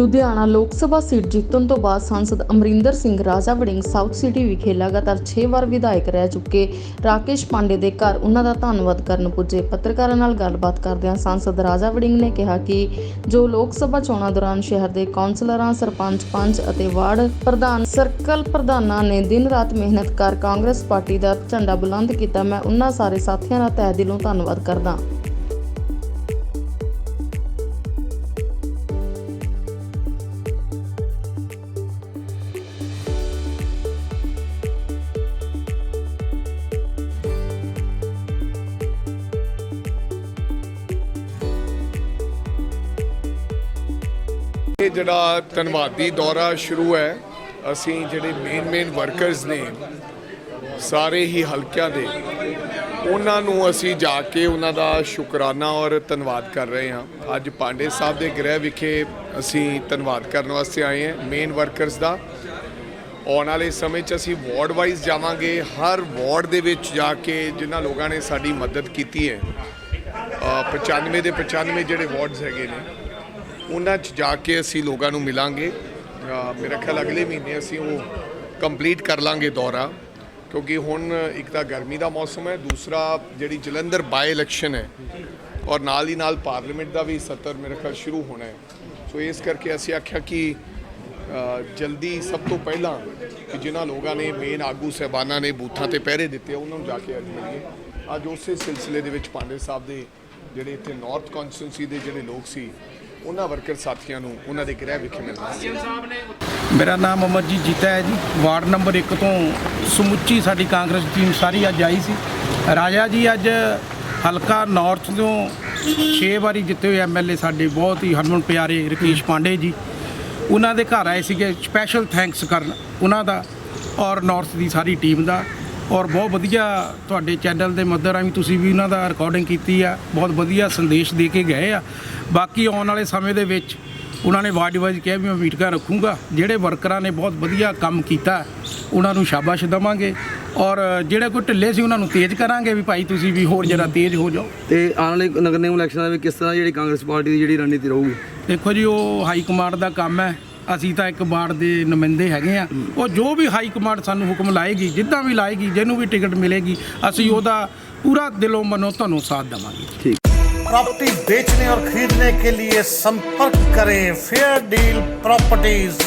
ਲੁਧਿਆਣਾ ਲੋਕ ਸਭਾ ਸੀਟ ਜਿੱਤਣ ਤੋਂ ਬਾਅਦ ਸੰਸਦ ਅਮਰਿੰਦਰ ਸਿੰਘ ਰਾਜਾ ਵੜਿੰਗ ਸਾਊਥ ਸਿਟੀ ਵਿਖੇ ਲਗਾਤਾਰ 6 ਵਾਰ ਵਿਧਾਇਕ ਰਹਿ ਚੁੱਕੇ। ਰਾਕੇਸ਼ ਪਾਂਡੇ ਦੇ ਘਰ ਉਹਨਾਂ ਦਾ ਧੰਨਵਾਦ ਕਰਨ ਪੁੱਜੇ। ਪੱਤਰਕਾਰਾਂ ਨਾਲ ਗੱਲਬਾਤ ਕਰਦਿਆਂ ਸੰਸਦ ਰਾਜਾ ਵੜਿੰਗ ਨੇ ਕਿਹਾ ਕਿ ਜੋ ਲੋਕ ਸਭਾ ਚੋਣਾਂ ਦੌਰਾਨ ਸ਼ਹਿਰ ਦੇ ਕੌਂਸਲਰਾਂ, ਸਰਪੰਚ ਪੰਚ ਅਤੇ ਵਾਰਡ ਪ੍ਰਧਾਨ, ਸਰਕਲ ਪ੍ਰਧਾਨਾਂ ਨੇ ਦਿਨ ਰਾਤ ਮਿਹਨਤ ਕਰ ਕਾਂਗਰਸ ਪਾਰਟੀ ਦਾ ਝੰਡਾ ਬੁਲੰਦ ਕੀਤਾ। ਮੈਂ ਉਹਨਾਂ ਸਾਰੇ ਸਾਥੀਆਂ ਦਾ ਤਹਿ ਦਿਲੋਂ ਧੰਨਵਾਦ ਕਰਦਾ ਇਹ ਜਿਹੜਾ ਧੰਨਵਾਦੀ ਦੌਰਾ ਸ਼ੁਰੂ ਹੈ ਅਸੀਂ ਜਿਹੜੇ ਮੇਨ ਮੇਨ ਵਰਕਰਸ ਨੇ ਸਾਰੇ ਹੀ ਹਲਕਿਆਂ ਦੇ ਉਹਨਾਂ ਨੂੰ ਅਸੀਂ ਜਾ ਕੇ ਉਹਨਾਂ ਦਾ ਸ਼ੁਕਰਾਨਾ ਔਰ ਧੰਨਵਾਦ ਕਰ ਰਹੇ ਹਾਂ। ਅੱਜ ਪਾਂਡੇ ਸਾਹਿਬ ਦੇ ਗ੍ਰਹਿ ਵਿਖੇ ਅਸੀਂ ਧੰਨਵਾਦ ਕਰਨ ਵਾਸਤੇ ਆਏ ਹਾਂ ਮੇਨ ਵਰਕਰਸ ਦਾ। ਆਉਣ ਵਾਲੇ ਸਮੇਂ 'ਚ ਅਸੀਂ ਵਾਰਡ ਵਾਈਜ਼ ਜਾਵਾਂਗੇ ਹਰ ਵਾਰਡ ਦੇ ਵਿੱਚ ਜਾ ਕੇ ਜਿਨ੍ਹਾਂ ਲੋਕਾਂ ਨੇ ਸਾਡੀ ਮਦਦ ਕੀਤੀ ਹੈ ਅ, 95 ਦੇ 95 ਜਿਹੜੇ ਵਾਰਡਸ ਹੈਗੇ ਨੇ ਉਹਨਾਂ 'ਚ ਜਾ ਕੇ ਅਸੀਂ ਲੋਕਾਂ ਨੂੰ ਮਿਲਾਂਗੇ। ਮੇਰਾ ਖਿਆਲ ਅਗਲੇ ਮਹੀਨੇ ਅਸੀਂ ਉਹ ਕੰਪਲੀਟ ਕਰ ਲਾਂਗੇ ਦੌਰਾ, ਕਿਉਂਕਿ ਹੁਣ ਇੱਕ ਤਾਂ ਗਰਮੀ ਦਾ ਮੌਸਮ ਹੈ, ਦੂਸਰਾ ਜਿਹੜੀ ਜਲੰਧਰ ਬਾਈ ਇਲੈਕਸ਼ਨ ਹੈ, ਔਰ ਨਾਲ ਹੀ ਨਾਲ ਪਾਰਲੀਮੈਂਟ ਦਾ ਵੀ ਸੱਤਰ ਮੇਰੇ ਖਿਆਲ ਸ਼ੁਰੂ ਹੋਣਾ ਹੈ। ਸੋ ਇਸ ਕਰਕੇ ਅਸੀਂ ਆਖਿਆ ਕਿ ਜਲਦੀ ਸਭ ਤੋਂ ਪਹਿਲਾਂ ਕਿ ਜਿਨ੍ਹਾਂ ਲੋਕਾਂ ਨੇ ਮੇਨ ਆਗੂ ਸਹਿਬਾਨਾਂ ਨੇ ਬੂਥਾਂ ਤੇ ਪਹਿਰੇ ਦਿੱਤੇ ਉਹਨਾਂ ਨੂੰ ਜਾ ਕੇ ਅੱਜ ਮਿਲੀਏ। ਅੱਜ ਉਸੇ ਸਿਲਸਿਲੇ ਦੇ ਵਿੱਚ ਪਾਂਡੇ ਸਾਹਿਬ ਦੇ ਜਿਹੜੇ ਇੱਥੇ ਨਾਰਥ ਕੌਂਸਟੀਟਿਊਂਸੀ ਦੇ ਜਿਹੜੇ ਲੋਕ ਸੀ ਉਹਨਾਂ ਵਰਕਰ ਸਾਥੀਆਂ ਨੂੰ ਉਹਨਾਂ ਦੇ ਗ੍ਰਹਿ ਵਿਖੇ ਮਿਲਣਾ ਮੇਰਾ ਨਾਮ ਅਮਰਜੀਤ ਜੀਤਾ ਹੈ ਜੀ। ਵਾਰਡ ਨੰਬਰ 1 ਤੋਂ ਸਮੁੱਚੀ ਸਾਡੀ ਕਾਂਗਰਸ ਟੀਮ ਸਾਰੀ ਅੱਜ ਆਈ ਸੀ। ਰਾਜਾ ਜੀ ਅੱਜ ਹਲਕਾ ਨਾਰਥ ਤੋਂ 6 ਵਾਰੀ ਜਿੱਤੇ ਹੋਏ ਐਮਐਲਏ ਸਾਡੇ ਬਹੁਤ ਹੀ ਹਰਮਨ ਪਿਆਰੇ ਰਕੇਸ਼ ਪਾਂਡੇ ਜੀ। ਉਹਨਾਂ ਦੇ ਘਰ ਆਏ ਸੀਗੇ ਸਪੈਸ਼ਲ ਥੈਂਕਸ ਕਰਨ। ਉਹਨਾਂ ਦਾ ਔਰ ਨਾਰਥ ਦੀ ਸਾਰੀ ਟੀਮ ਦਾ। ਔਰ ਬਹੁਤ ਵਧੀਆ ਤੁਹਾਡੇ ਚੈਨਲ ਦੇ ਮੱਦਰ ਰਾਹੀਂ ਤੁਸੀਂ ਵੀ ਉਹਨਾਂ ਦਾ ਰਿਕਾਰਡਿੰਗ ਕੀਤੀ ਆ। ਬਹੁਤ ਵਧੀਆ ਸੰਦੇਸ਼ ਦੇ ਕੇ ਗਏ ਆ। ਬਾਕੀ ਆਉਣ ਵਾਲੇ ਸਮੇਂ ਦੇ ਵਿੱਚ ਉਹਨਾਂ ਨੇ ਵਾਰਡ ਵਾਈਜ਼ ਕਿਹਾ ਵੀ ਮੈਂ ਮੀਟਿੰਗਾਂ ਰੱਖੂੰਗਾ। ਜਿਹੜੇ ਵਰਕਰਾਂ ਨੇ ਬਹੁਤ ਵਧੀਆ ਕੰਮ ਕੀਤਾ ਉਹਨਾਂ ਨੂੰ ਸ਼ਾਬਾਸ਼ ਦਵਾਂਗੇ। ਔਰ ਜਿਹੜੇ ਕੋਈ ਢਿੱਲੇ ਸੀ ਉਹਨਾਂ ਨੂੰ ਤੇਜ਼ ਕਰਾਂਗੇ ਵੀ ਭਾਈ ਤੁਸੀਂ ਵੀ ਹੋਰ ਜਰਾ ਤੇਜ਼ ਹੋ ਜਾਓ। ਤੇ ਆਉਣ ਵਾਲੇ ਨਗਰ ਨਿਗਮ ਇਲੈਕਸ਼ਨਾਂ ਦੇ ਵਿੱਚ ਕਿਸ ਤਰ੍ਹਾਂ ਜਿਹੜੀ ਕਾਂਗਰਸ ਪਾਰਟੀ ਦੀ ਜਿਹੜੀ ਰਣਨੀਤੀ ਰਹੂਗੀ? ਦੇਖੋ ਜੀ ਉਹ ਹਾਈ ਕਮਾਂਡ ਦਾ ਕੰਮ ਹੈ। ਅਸੀਂ ਤਾਂ ਇੱਕ ਵਾਰਡ ਦੇ ਨੁਮਾਇੰਦੇ ਹੈਗੇ ਆ ਉਹ ਜੋ ਵੀ ਹਾਈ ਕਮਾਂਡ ਸਾਨੂੰ ਹੁਕਮ ਲਾਏਗੀ ਜਿੱਦਾਂ ਵੀ ਲਾਏਗੀ ਜਿਹਨੂੰ ਵੀ ਟਿਕਟ ਮਿਲੇਗੀ ਅਸੀਂ ਉਹਦਾ ਪੂਰਾ ਦਿਲੋਂ ਮਨੋਂ ਤੁਹਾਨੂੰ ਸਾਥ ਦੇਵਾਂਗੇ प्रॉपर्टी बेचने और खरीदने के लिए संपर्क करें फेयर डील प्रॉपर्टीज